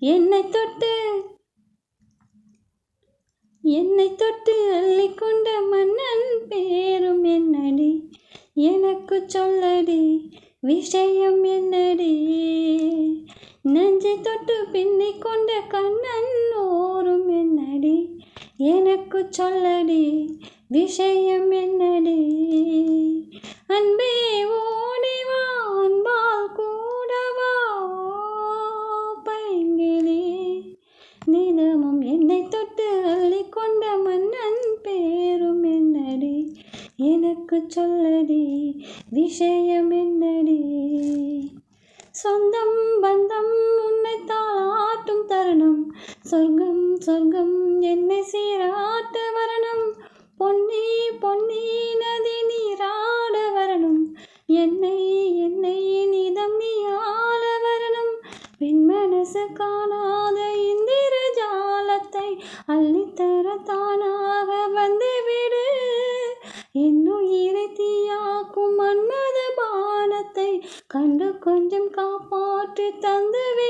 என்னை தொட்டு என்னை தொட்டு அள்ளிக்கொண்ட மன்னன் பேரும் என்னடி? எனக்கு சொல்லடி விஷயம் என்னடி? நஞ்சை தொட்டு பின்னிக் கொண்ட கண்ணன் ஓரும் என்னடி? எனக்கு சொல்லடி விஷயம் என்னடி? என்னை தொட்டு அள்ளிக்கொண்ட மன்னன் பேரும் என்னடி? எனக்கு சொல்லடி விஷயம் என்னடி? சொந்தம் பந்தம் உன்னை தாளாட்டும் தருணம். சொர்க்கம் சொர்க்கம் என்னை சீராட்ட வரணும். பொன்னி பொன்னி நதி நீராட வரணும். என்னை என்னை நிதம் நீ ஆள வரணும். பின் மனசு காணாத கண்டு கொஞ்சம் காப்பாற்றி தந்துவிடு